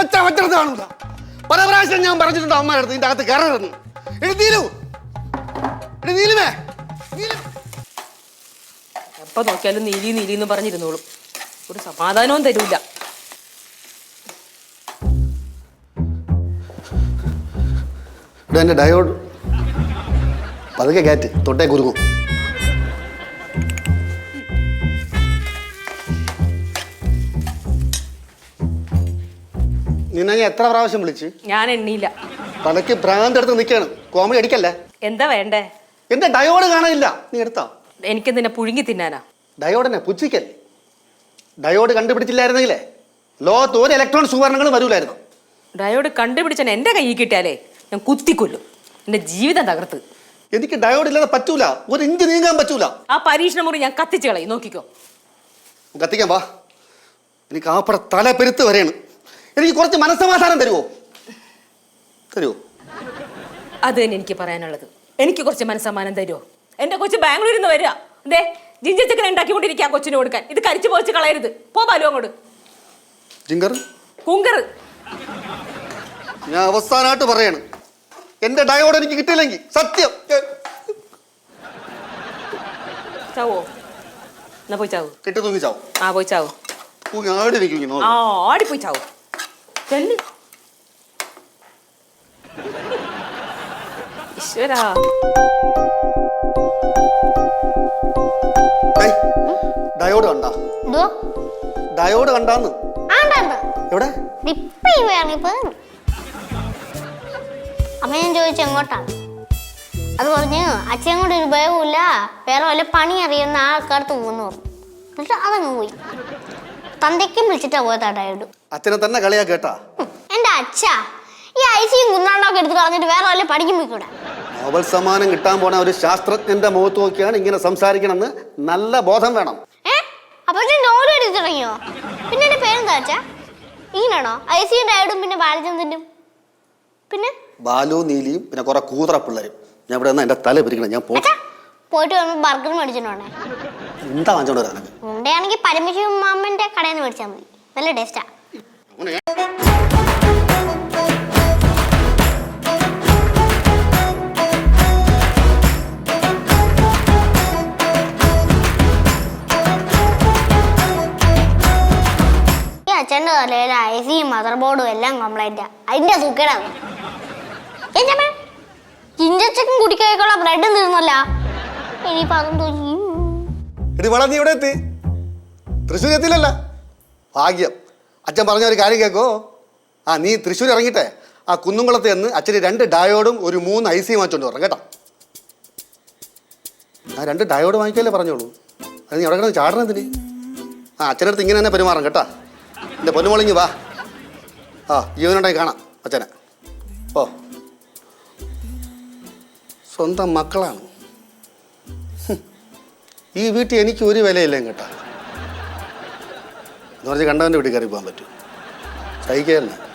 വെച്ച കാണൂല. പല പ്രാവശ്യം ഞാൻ പറഞ്ഞിട്ടുണ്ട് അമ്മയുടെ അടുത്ത് ഇതിന്റെ അകത്ത് കയറരുതെന്ന് എടി നീലു. എടി നീലുമേ നീലു. എപ്പോ നോക്കിയാലും നീലി നീലി എന്ന് പറഞ്ഞിരുന്നോളും. ഒരു സമാധാനവും തരൂല. ഇവിടെ എന്റെ ഡയോഡ് പതുക്കെ കയറ്റ് തൊട്ടേ കുരുങ്ങും നിന്നെ ഞാൻ എത്ര പ്രാവശ്യം വിളിച്ച്? ഞാൻ എണ്ണിയില്ല തലക്ക് ഭ്രാന്ത് എടുത്ത് നിൽക്കാണ് കോമഡി അടിക്കല്ലേ? എന്താ വേണ്ടേ? എന്റെ ഡയോഡ് കാണാനില്ല. നീ എടുത്താ. നിന്നെ പുഴുങ്ങി തിന്നാനാ. ഡയോഡിനെ പുച്ഛിക്കൽ. ഡയോഡ് കണ്ടുപിടിച്ചില്ലായിരുന്നെങ്കിലേ ലോകത്ത് ഒരു ഇലക്ട്രോൺ സുവർണങ്ങളും വരൂലായിരുന്നു. ഡയോഡ് കണ്ടുപിടിച്ചാൽ എന്റെ കയ്യിൽ കിട്ടിയാലേ ഞാൻ കുത്തിക്കൊല്ലും. എന്റെ ജീവിതം തകർത്ത്. എനിക്ക് ഡയോഡ് ഇല്ലാതെ പറ്റൂല. ഒരു ഇഞ്ച് നീങ്ങാൻ പറ്റൂല. ആ പരീക്ഷണ മുറി ഞാൻ കത്തിച്ച് കളയും. നോക്കിക്കോ. കത്തിക്കാൻ വാ. എനിക്ക് ആപ്പട തല പെരുത്ത് വരെയാണ്. എനിക്ക് കുറച്ച് മനസ്സമാധാനം തരുമോ തരുമോ അത് തന്നെ എനിക്ക് പറയാനുള്ളത്. എനിക്ക് കുറച്ച് മനസ്സമാനം തരുമോ എന്റെ കൊച്ചു ബാംഗ്ലൂരിൽ നിന്ന് വരിക. അതെ ചിക്കൻ ഉണ്ടാക്കിക്കൊണ്ടിരിക്കുക കൊച്ചിന് കൊടുക്കാൻ. ഇത് കരിച്ചു പോച്ച് കളയരുത്. പോ ബാലു അങ്ങോട്ട്. ജിങ്കർ കുങ്കർ. ഞാൻ അവസാനമായിട്ട് പറയാണ്. എന്റെ ഡയോഡ് എനിക്ക് കിട്ടിയില്ലെങ്കിൽ സത്യം. ചാവോ? എന്നാ പോയി ചാവൂ? കെട്ടി തൂങ്ങി ചാവും? ആ പോയി ചാവൂ. തൂങ്ങി ആടി പോയി ആ ആടിപ്പോയി ചാവൂ? ചെല്ല് ഈശ്വരാ. ഡയോഡ് കണ്ട. ഡയോഡ് കണ്ടാന്ന്. ആണ്ടാ എവിടെ? അപ്പൊ ഞാൻ ചോദിച്ചു എങ്ങോട്ടാണ്? അത് പറഞ്ഞു അച്ഛൻ കൊണ്ട് ഒരു ഭയവുമില്ല വേറെ വല്ല പണി അറിയുന്ന ആൾക്കാർക്ക് പോകുന്നു പറഞ്ഞു. എന്നിട്ട് അതങ്ങ് പോയി. തന്തയ്ക്കും വിളിച്ചിട്ടാ പോയത് അടായോട് അച്ഛനെ തന്നെ കളിയാ കേട്ടാ. എന്റെ അച്ഛ ഈ ഐസിയും കുന്നാണ്ടൊക്കെ എടുത്ത് കളഞ്ഞിട്ട് വേറെ വല്ല പഠിക്കും പോയിക്കൂടെ? നോബൽ സമ്മാനം കിട്ടാൻ പോണ ഒരു ശാസ്ത്രജ്ഞന്റെ മുഖത്ത് നോക്കിയാണ് ഇങ്ങനെ സംസാരിക്കണമെന്ന് നല്ല ബോധം വേണം. ഏ? അപ്പൊ നോലും എടുത്ത് തുടങ്ങിയോ? പിന്നെ എന്റെ പേരെന്താ അച്ഛാ? ഐസിയും ഡയഡും പിന്നെ ബാലചന്ദ്രനും പിന്നെ? ബാലു നീലിയും പിന്നെ കുറെ കൂതറ പിള്ളേരും. ഞാൻ ഇവിടെ നിന്ന് എന്റെ തല പിരിക്കണം ഞാൻ പോ അച്ഛാ പോയിട്ട് വരുമ്പോ ബർഗർ മേടിച്ചിട്ടുണ്ടേ എന്താ വാങ്ങിച്ചോണ്ട് നിനക്ക്? ഉണ്ടയാണെങ്കിൽ പരമശിവ മാമന്റെ കടയിൽ നിന്ന് മേടിച്ചാൽ മതി. നല്ല ടേസ്റ്റാ ഈ അച്ഛന്റെ തലയിൽ ഐ സിയും മദർ ബോർഡും എല്ലാം കംപ്ലൈന്റാ അതിന്റെ സുഖേടാണ് ചിഞ്ചച്ചക്കും കുടിക്കാക്കുള്ള ബ്രെഡും തീർന്നല്ല ഇനിയിപ്പോൾ അതും ചെയ്യും എടി നീ ഇവിടെ എത്തി. തൃശ്ശൂർ എത്തില്ലല്ല ഭാഗ്യം. അച്ഛൻ പറഞ്ഞ ഒരു കാര്യം കേക്കോ? ആ നീ തൃശ്ശൂർ ഇറങ്ങിട്ടെ ആ കുന്നുംകുളത്ത് എന്ന് അച്ഛന് രണ്ട് ഡയോഡും ഒരു മൂന്ന് ഐ സിയും വാങ്ങിച്ചോണ്ട് വരണം കേട്ടോ. ആ രണ്ട് ഡയോഡ് വാങ്ങിക്കല്ലേ പറഞ്ഞോളൂ. അത് നീ അവിടെ ചാടണം എന്തിന്? ആ അച്ഛന്റെ അടുത്ത് ഇങ്ങനെ തന്നെ പെരുമാറണം കേട്ടാ. എന്റെ പൊന്നുമോളിങ്ങി വാ. ആ ജീവനുണ്ടായി കാണാം അച്ഛനെ. ഓ സ്വന്തം മക്കളാണ്. ഈ വീട്ടിൽ എനിക്ക് ഒരു വിലയില്ലേ കേട്ടോ എന്ന് പറഞ്ഞ് കണ്ടവന്റെ വീട്ടിൽ കയറി പോകാൻ പറ്റും. സഹിക്കുകയല്ല.